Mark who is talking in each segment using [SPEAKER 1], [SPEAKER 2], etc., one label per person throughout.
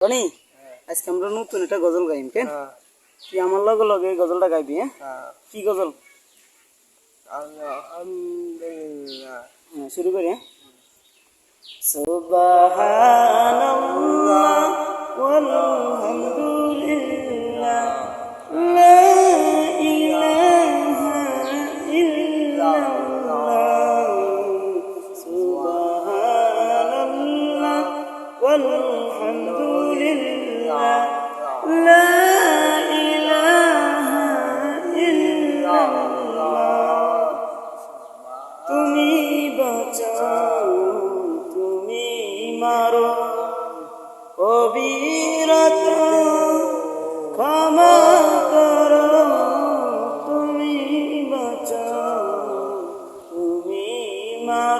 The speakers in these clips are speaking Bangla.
[SPEAKER 1] রনি আজকে আমরা নতুন একটা গজল গাইম কেন? তুই আমার লগে লগে গজলটা গাইবি হ্যাঁ? কি গজল? হ্যাঁ, শুরু করি হ্যাঁ। সুবহানাল্লাহ ওয়ালহামদুলিল্লাহ লা ইলাহা ইল্লাল্লাহ সুবহানাল্লাহ ওয়ালহামদুলিল্লাহ লা ইলাহা ইল্লাল্লাহ তুমি বাঁচাও তুমি মারো। অবিরত ক্ষমা তুমি বাঁচাও তুমি মারো।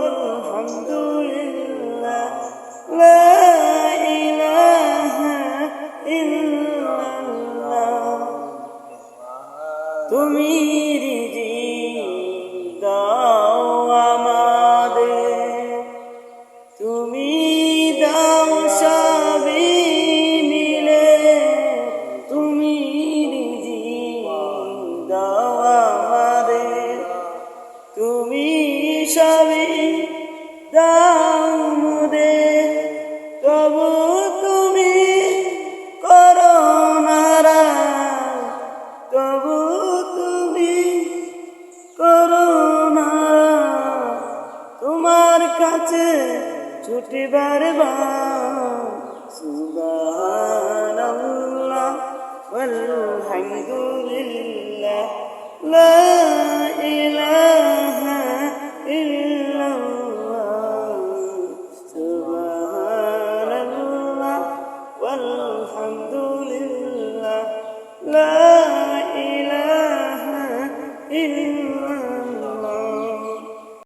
[SPEAKER 1] ওয়ালহামদুলিল্লাহ লা ইলাহা ইল্লাল্লাহ তুমি রিজি কাছে ছুটিবার সুবহানাল্লাহ আলহামদুলিল্লাহ লা ইলাহা ইল্লাল্লাহ সুবহানাল্লাহ আলহামদুলিল্লাহ লা ইলাহা ইল্লাল্লাহ